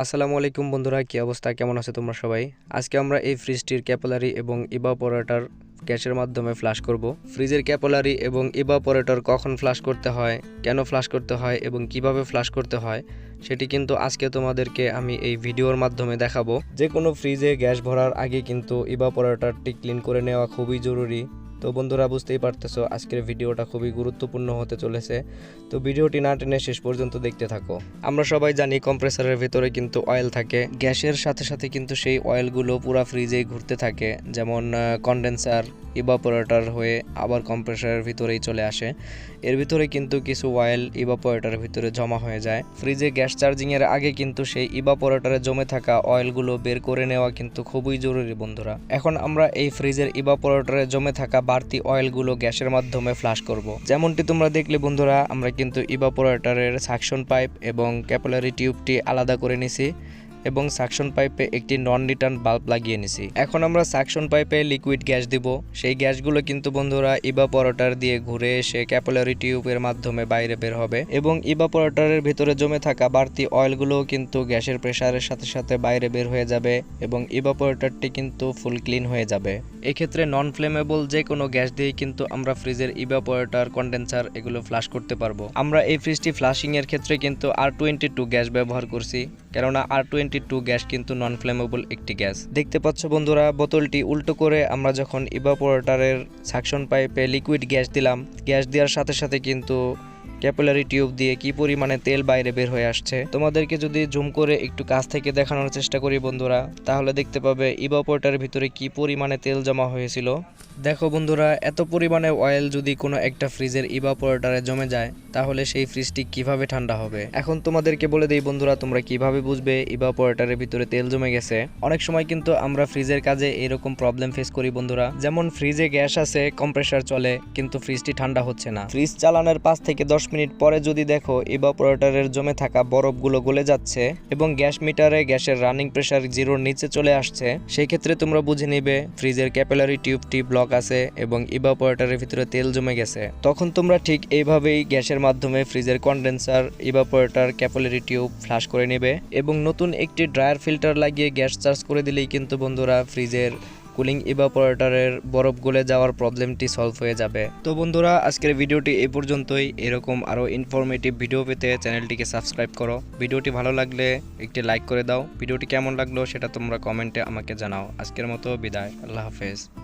আসসালামু আলাইকুম বন্ধুরা, কি অবস্থা? কেমন আছে তোমরা সবাই? আজকে আমরা এই ফ্রিজটির ক্যাপোলারি এবং ইভাপোরেটর গ্যাসের মাধ্যমে ফ্লাশ করব। ফ্রিজের ক্যাপোলারি এবং ইভাপোরেটর কখন ফ্লাশ করতে হয়, কেন ফ্লাশ করতে হয় এবং কীভাবে ফ্লাশ করতে হয়, সেটি কিন্তু আজকে তোমাদেরকে আমি এই ভিডিওর মাধ্যমে দেখাবো। যে কোনো ফ্রিজে গ্যাস ভরার আগে কিন্তু ইভাপোরেটরটি ক্লিন করে নেওয়া খুবই জরুরি। তো বন্ধুরা বুঝতেই পারতেছো, আজকের ভিডিওটা খুবই গুরুত্বপূর্ণ হতে চলেছে। তো ভিডিওটি না টেনে শেষ পর্যন্ত দেখতে থাকো। আমরা সবাই জানি কম্প্রেসারের ভিতরে কিন্তু অয়েল থাকে। গ্যাসের সাথে সাথে কিন্তু সেই অয়েলগুলো পুরা ফ্রিজেই ঘুরতে থাকে। যেমন কন্ডেন্সার ইভাপোরেটর হয়ে আবার কম্প্রেসারের ভিতরেই চলে আসে। এর ভিতরে কিন্তু কিছু অয়েল ইভাপোরেটরের ভিতরে জমা হয়ে যায়। ফ্রিজে গ্যাস চার্জিংয়ের আগে কিন্তু সেই ইভাপোরেটরে জমে থাকা অয়েলগুলো বের করে নেওয়া কিন্তু খুবই জরুরি বন্ধুরা। এখন আমরা এই ফ্রিজের ইভাপোরেটরে জমে থাকা বাড়তি অয়েলগুলো গ্যাসের মাধ্যমে ফ্লাশ করব। যেমনটি তোমরা দেখলে বন্ধুরা, আমরা কিন্তু ইভাপোরেটরের সাকশন পাইপ এবং ক্যাপোলারি টিউবটি আলাদা করে নিছি। এবং সাকশন পাইপে একটি নন রিটার্ন বাল্ব লাগিয়ে নিছি। এখন আমরা সাকশন পাইপে লিকুইড গ্যাস দিব। সেই গ্যাসগুলো কিন্তু বন্ধুরা ইভাপোরেটর দিয়ে ঘুরে এসে ক্যাপোলারি টিউবের মাধ্যমে বাইরে বের হবে এবং ইভাপোরেটরের ভিতরে জমে থাকা বাড়তি অয়েলগুলোও কিন্তু গ্যাসের প্রেসারের সাথে সাথে বাইরে বের হয়ে যাবে এবং ইভাপোরেটরটি কিন্তু ফুল ক্লিন হয়ে যাবে। এক্ষেত্রে নন ফ্লেমেবল যে কোনো গ্যাস দিয়েই কিন্তু আমরা ফ্রিজের ইভাপোরেটর কন্ডেন্সার এগুলো ফ্লাশ করতে পারব। আমরা এই ফ্রিজটি ফ্লাশিং এর ক্ষেত্রে কিন্তু আর টোয়েন্টি টু গ্যাস ব্যবহার করছি। কেননা আর টোয়েন্টি টু গ্যাস কিন্তু নন ফ্লেমেবল একটি গ্যাস। দেখতে পাচ্ছ বন্ধুরা, বোতলটি উল্টো করে আমরা যখন ইভাপোরেটারের সাকশন পাইপে লিকুইড গ্যাস দিলাম, গ্যাস দেওয়ার সাথে সাথে কিন্তু ক্যাপিলারি টিউব দিয়ে কি পরিমাণে তেল বাইরে বের হয়ে আসছে? তোমাদেরকে যদি জুম করে একটু কাছ থেকে দেখানোর চেষ্টা করি বন্ধুরা, তাহলে দেখতে পাবে ইভাপোরেটরের ভিতরে কি পরিমাণে তেল জমা হয়েছিল। দেখো বন্ধুরা, এত পরিমাণে অয়েল যদি কোনো একটা ফ্রিজের ইভাপোরেটরে জমে যায়, তাহলে সেই ফ্রিজটি কীভাবে ঠান্ডা হবে? এখন তোমাদেরকে বলে দেই বন্ধুরা, তোমরা কীভাবে বুঝবে ইভাপোরেটরের ভিতরে তেল জমে গেছে? অনেক সময় কিন্তু আমরা ফ্রিজের কাজে এরকম প্রবলেম ফেস করি বন্ধুরা। যেমন ফ্রিজে গ্যাস আছে কম্প্রেসার চলে, কিন্তু ফ্রিজটি ঠান্ডা হচ্ছে না। ফ্রিজ চালানোর পাঁচ থেকে দশ মিনিট পরে যদি দেখো ইভাপোরেটরের জমে থাকা বরফগুলো গলে যাচ্ছে এবং গ্যাস মিটারে গ্যাসের রানিং প্রেসার জিরোর নিচে চলে আসছে, সেই ক্ষেত্রে তোমরা বুঝে নিবে ফ্রিজের ক্যাপিলারি টিউবটি ব্লক আছে এবং ইভাপোরেটরের ভিতরে তেল জমে গেছে। তখন তোমরা ঠিক এইভাবেই গ্যাসের মাধ্যমে ফ্রিজের condenser evaporator capillary tube flush করে নেবে এবং নতুন একটি ড্রায়ার ফিল্টার লাগিয়ে গ্যাস চার্জ করে দিলেই কিন্তু বন্ধুরা ফ্রিজের কুলিং ইভাপোরেটরের বরফ গলে যাওয়ার প্রবলেমটি সলভ হয়ে যাবে। তো বন্ধুরা, আজকের ভিডিওটি এ পর্যন্তই। এরকম আরও ইনফরমেটিভ ভিডিও পেতে চ্যানেলটিকে সাবস্ক্রাইব করো। ভিডিওটি ভালো লাগলে একটি লাইক করে দাও। ভিডিওটি কেমন লাগল সেটা তোমরা কমেন্টে আমাকে জানাও। আজকের মতো বিদায়। আল্লাহ হাফেজ।